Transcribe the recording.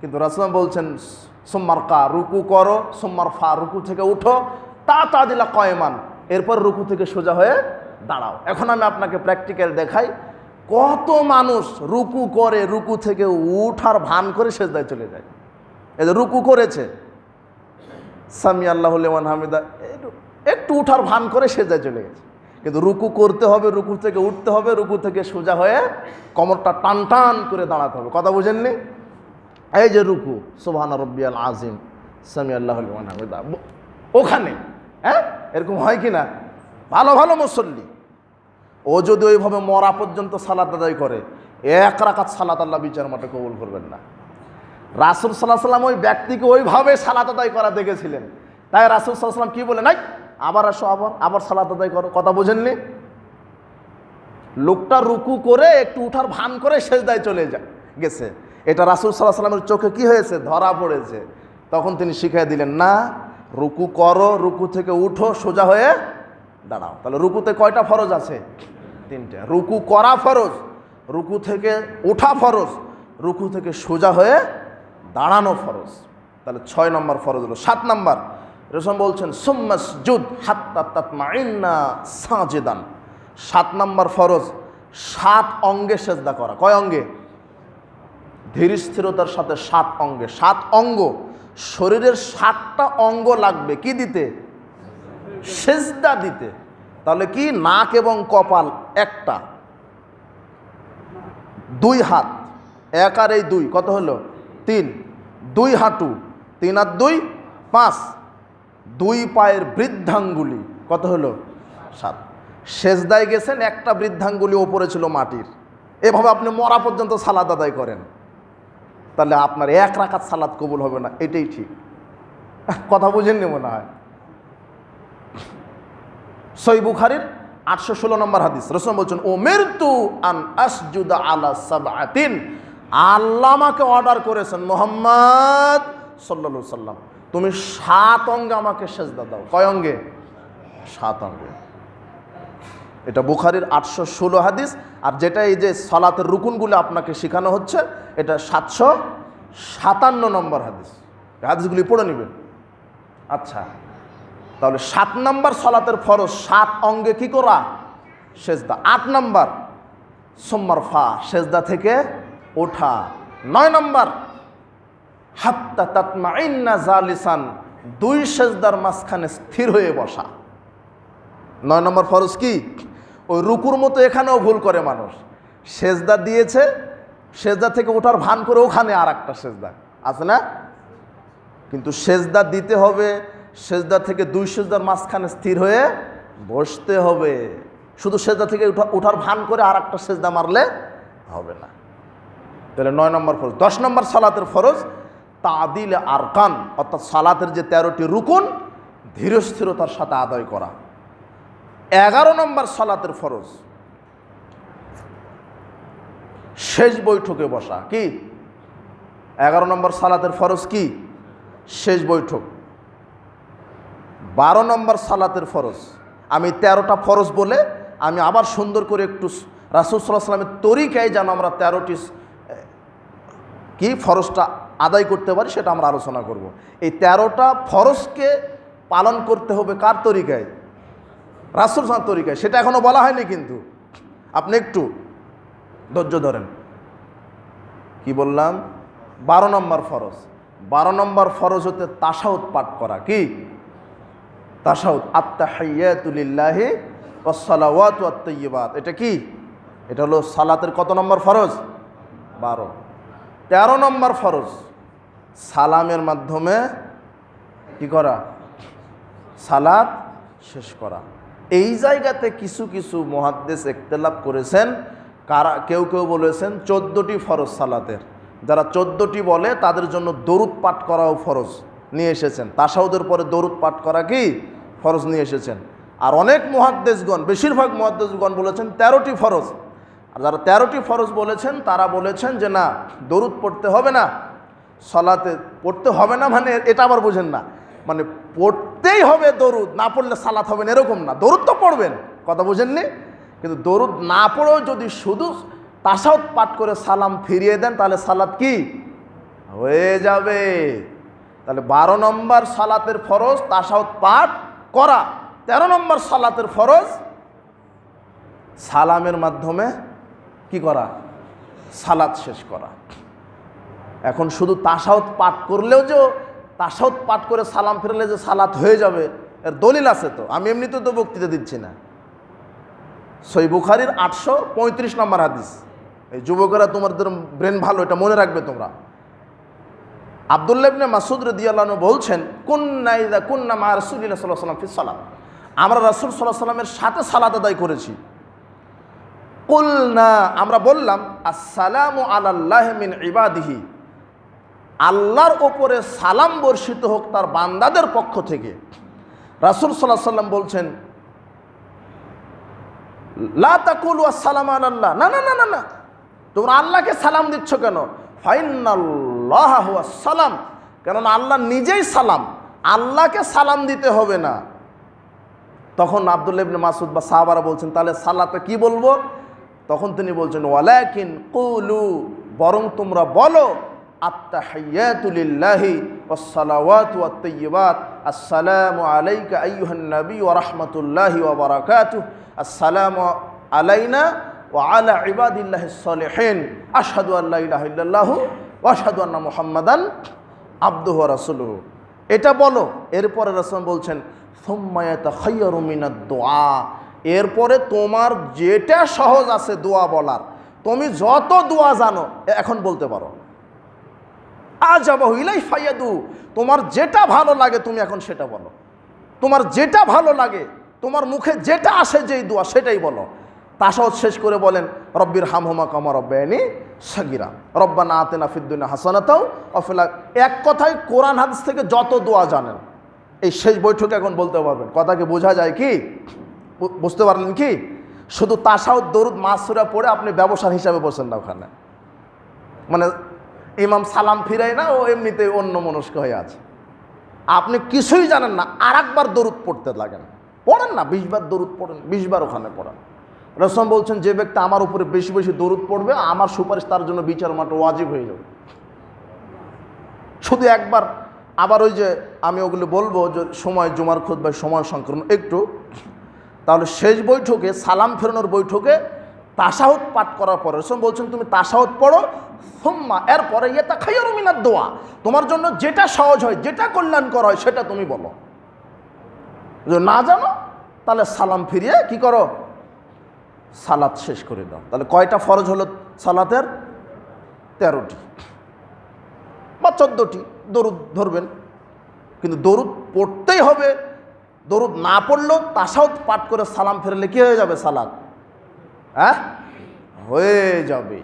কিন্তু রাসুলাম বলছেন, সোম্মার কা, রুকু করো, সোম্মার ফা, রুকু থেকে উঠো, তা তা দিলা কয়মান, এরপর রুকু থেকে সোজা হয়ে দাঁড়াও। এখন আমি আপনাকে প্র্যাকটিক্যাল দেখাই, কত মানুষ রুকু করে, রুকু থেকে উঠার ভান করে সেজদায় চলে যায়। এই যে রুকু করেছে, সামি আল্লাহ লেমান হামিদা, একটু উঠার ভান করে সেজায় চলে গেছে। কিন্তু রুকু করতে হবে, রুকু থেকে উঠতে হবে, রুকু থেকে সোজা হয়ে কমরটা টান টান করে দাঁড়াতে হবে। কথা বুঝেননি? এই যে রুকু সোহান রব্বিয়াল আজিম সামি আল্লাহ ওখানে হ্যাঁ? এরকম হয় কি না ভালো ভালো মুসল্লি। ও যদি ওইভাবে মরা পর্যন্ত সালাদ আদায় করে, এক রাকাত সালাত আল্লাহ বিচার মাঠে কবুল করবেন না। রাসুল সাল্লাহ সাল্লাম ওই ব্যক্তিকে ওইভাবে সালাত আদায় করা দেখেছিলেন। তাই রাসুল সাল্লাহ সাল্লাম কী বলে নাই, আবার আসো, আবার আবার সালাত আদায় করো, কথা বোঝেননি? লোকটা রুকু করে একটু উঠার ভান করে সেজদায় চলে যা, গেছে। এটা রাসুল সাল্লাহ সাল্লামের চোখে কি হয়েছে? ধরা পড়েছে। তখন তিনি শিখিয়ে দিলেন, না, রুকু করো, রুকু থেকে উঠো, সোজা হয়ে দাঁড়াও। তাহলে রুকুতে কয়টা ফরজ আছে? তিনটা। রুকু করা ফরজ, রুকু থেকে ওঠা ফরজ, রুকু থেকে সোজা হয়ে দাঁড়ানো ফরজ। তাহলে ছয় নম্বর ফরজ হলো। সাত নম্বর রেশম বলছেন সোম্মাস জুদ হাত্তাত্মা সাজেদান। সাত নম্বর ফরজ, সাত অঙ্গে সেজদা করা। কয় অঙ্গে? ধীর স্থিরতার সাথে সাত অঙ্গে, সাত অঙ্গ। শরীরের সাতটা অঙ্গ লাগবে কি দিতে? সেজদা দিতে। তাহলে কি? নাক এবং কপাল একটা। দুই হাত। এক আর এই দুই, কত হলো? তিন। দুই হাঁটু। তিন আর দুই, পাঁচ। দুই পায়ের বৃদ্ধাঙ্গুলি, কত হলো? সাত। সেজদায় গেছেন, একটা বৃদ্ধাঙ্গুলি ওপরে ছিল মাটির। এভাবে আপনি মরা পর্যন্ত সালাদ আদায় করেন। তাহলে আপনার এক রাখাত সালাদ কবুল হবে না, এটাই ঠিক। কথা বুঝেননি মনে হয়? সই বুখারির আটশো ষোলো নম্বর হাদিস রসম বলছেন ও মৃত্যু আন আসজুদা আলা সাবাতিন আল্লাহ আমাকে অর্ডার করেছেন মোহাম্মদ সাল্লা সাল্লাম তুমি সাত অঙ্গে আমাকে সেজদা দাও। কয় অঙ্গে? সাত অঙ্গে। এটা বুখারির আটশো ষোলো হাদিস, আর যেটা এই যে সলাতের রুকুনগুলো আপনাকে শেখানো হচ্ছে, এটা সাতশো সাতান্ন নম্বর হাদিস। হাদিসগুলি পড়ে নেবেন। আচ্ছা তাহলে সাত নম্বর সলাতের ফরজ, সাত অঙ্গে কি করা? সেজদা। আট নম্বর সোম্মার ফা সেজদা থেকে ওঠা। নয় নম্বর, হাত্তা তাতমা ইন্না জালিসান, দুই সেজদার মাঝখানে স্থির হয়ে বসা। নয় নম্বর ফরজ কি? ওই রুকুর মতো এখানেও ভুল করে মানুষ। সেজদা দিয়েছে, সেজদা থেকে ওঠার ভান করে ওখানে আর একটা সেজদা। আছে না? কিন্তু সেজদা দিতে হবে, সেজদা থেকে দুই সেজদার মাঝখানে স্থির হয়ে বসতে হবে। শুধু সেজদা থেকে ওঠার ভান করে আর একটা সেজদা মারলে হবে না। তাহলে নয় নম্বর ফরজ। দশ নম্বর সালাতের ফরজ, তাদিল আরকান, অর্থাৎ সালাতের যে তেরোটি রুকুন, ধীরস্থিরতার সাথে আদায় করা। এগারো নম্বর সালাতের ফরজ। শেষ বৈঠকে বসা, কি? এগারো নম্বর সালাতের ফরজ কি? শেষ বৈঠক। বারো নম্বর সালাতের ফরজ। আমি তেরোটা ফরজ বলে আমি আবার সুন্দর করে একটু রাসুল সাল্লাহ সাল্লামের তরিকায় যেন আমরা তেরোটি কি ফরজটা আদায় করতে পারি সেটা আমরা আলোচনা করব। এই তেরোটা ফরজকে পালন করতে হবে কার তরিকায়? রাসুল সাল তরিকায়, সেটা এখনও বলা হয়নি কিন্তু। আপনি একটু ধৈর্য ধরেন। কি বললাম? বারো নম্বর ফরজ। বারো নম্বর ফরজ হতে তাসাউদ পাঠ করা। কি? তাসাউদ আত্মাহাইয়াতুলিল্লাহি ওসালাওয়াত আত্মইবাদ এটা কি? এটা হলো সালাতের কত নম্বর ফরজ? বারো। তেরো নম্বর ফরজ। সালামের মাধ্যমে কি করা? সালাত শেষ করা। এই জায়গাতে কিছু কিছু মহাদ্দেশ একতেলাপ করেছেন। কারা, কেউ কেউ বলেছেন চোদ্দোটি ফরজ সালাতের। যারা চোদ্দোটি বলে, তাদের জন্য দরুদ পাঠ করাও ফরজ নিয়ে এসেছেন। তাসাউদের পরে দরুদ পাঠ করা কি? ফরজ নিয়ে এসেছেন। আর অনেক মহাদ্দেশগণ বেশিরভাগ মহাদ্দেশগণ বলেছেন তেরোটি ফরজ। আর যারা তেরোটি ফরজ বলেছেন, তারা বলেছেন যে না, দরুদ পড়তে হবে না। সলাতে পড়তে হবে না মানে এটা আবার বোঝেন না। মানে পড়তেই হবে দরুদ, না পড়লে সালাত হবে না, এরকম না। দরুদ তো পড়বেন, কথা বোঝেননি? কিন্তু দরুদ না পড়েও যদি শুধু তাসাউদ পাঠ করে সালাম ফিরিয়ে দেন, তাহলে সালাত কি? হয়ে যাবে। তাহলে বারো নম্বর সালাতের ফরজ তাসাউদ পাঠ করা। তেরো নম্বর সালাতের ফরজ সালামের মাধ্যমে কি করা? সালাত শেষ করা। এখন শুধু তাসাউদ পাঠ করলেও যে তাসাউদ পাঠ করে সালাম ফিরলে যে সালাত হয়ে যাবে, এর দলিল আছে তো? আমি এমনিতে তো বক্তৃতা দিচ্ছি না। সই বুখারির আটশো পঁয়ত্রিশ নম্বর হাদিস। এই যুবকেরা তোমাদের ব্রেন ভালো, এটা মনে রাখবে তোমরা। আবদুল্লাবনে মাসুদ রদিয়াল্লাহনু বলছেন, কুন্না ইদা কুন্না মা রসুল্লাহ সাল্লাহ সাল্লাম ফিস সালাম আমরা রাসুল সাল্লাহ সাল্লামের সাথে সালাত আদায় করেছি। কুল না আমরা বললাম, আসসালামু আলাল্লাহ মিন ইবাদিহি। আল্লাহর ওপরে সালাম বর্ষিত হোক তার বান্দাদের পক্ষ থেকে। রাসুল সাল্লাহ সাল্লাম বলছেন, লা তাকুলু আসসালাম আল্লাহ। না না না না না। তোমরা আল্লাহকে সালাম দিচ্ছ কেন? ফাইনাল্লাহ সালাম। কেননা আল্লাহ নিজেই সালাম। আল্লাহকে সালাম দিতে হবে না। তখন আবদুল্লাহ ইবনে মাসুদ বা সাহাবারা বলছেন, তাহলে সালাতে কি বলব? তখন তিনি বলছেন, ওয়ালাকিন কুলু। বরং তোমরা বলো আত্তাহিয়াতুলিল্লাহি ওয়াসসালাওয়াতু ওয়াত-তাইয়্যিবাত আসসালামু আলাইকা আইয়ুহান নবী ওয়া রাহমাতুল্লাহি ওয়া বারাকাতুহু। আসসালামু আলাইনা ওয়া আলা ইবাদিল্লাহিস সালিহিন। আশহাদু আল্লা ইলাহা ইল্লাল্লাহু ওয়া আশহাদু আন্না মুহাম্মাদান আবদুহু ওয়া রাসূলুহু। এটা বলো, এরপরে রাসূল বলছেন সুম্মায়াতা খাইয়ারু মিনাদ দোয়া এরপরে তোমার যেটা সহজ আছে দোয়া বলার। তুমি যত দোয়া জানো, এখন বলতে পারো। আজাবাহু ইলাই ফাইয়াদু। তোমার যেটা ভালো লাগে তুমি এখন সেটা বলো। তোমার যেটা ভালো লাগে, তোমার মুখে যেটা আসে যেই দোয়া সেটাই বলো। তাসাও শেষ করে বলেন, রব্বির হামহুমা কামা রব্বায়নি সাগিরা। রব্বানা আতেনা ফিদ্দুনা হাসানাতাও অফিলা এক কথায় কোরআন হাদিস থেকে যত দোয়া জানেন, এই শেষ বৈঠকে এখন বলতে পারবেন। কথাকে বোঝা যায় কি? বুঝতে পারলেন কি? শুধু তাসাও দরুদ, মাসুরা পড়ে আপনি ব্যবসার হিসাবে বসেন না ওখানে। মানে ইমাম সালাম ফিরাই না, ও এমনিতে অন্য মনস্ক হয়ে আছে। আপনি কিছুই জানেন না আর একবার দরুদ পড়তে লাগেন। পড়েন না বিশবার দরুদ পড়েন বিশবার ওখানে পড়েন। রসম বলছেন, যে ব্যক্তি আমার উপরে বেশি বেশি দরুদ পড়বে, আমার সুপারিশ তার জন্য বিচার মাত্র ওয়াজিব হয়ে যাবে। শুধু একবার, আবার ওই যে আমি ওগুলো বলব যে সময় জুমার খুদ বা সময় সংকলন একটু। তাহলে শেষ বৈঠকে, সালাম ফেরানোর বৈঠকে তাসাহুদ পাঠ করার পরে রসম বলছেন, তুমি তাসাহুদ পড়ো, সোম্মা, এরপরে ইয়েতা খাইয়ারু মিনার দোয়া। তোমার জন্য যেটা সহজ হয়, যেটা কল্যাণকর হয়, সেটা তুমি বলো। যদি না জানো, তাহলে সালাম ফিরিয়ে কি করো? সালাত শেষ করে দাও। তাহলে কয়টা ফরজ হলো সালাতের? তেরোটি বা চোদ্দোটি। দরুদ ধরবেন। কিন্তু দরুদ পড়তেই হবে। দরুদ না পড়লেও তাসাউদ পাঠ করে সালাম ফেরলে কি হয়ে যাবে সালাদ হ্যাঁ? হয়ে যাবে।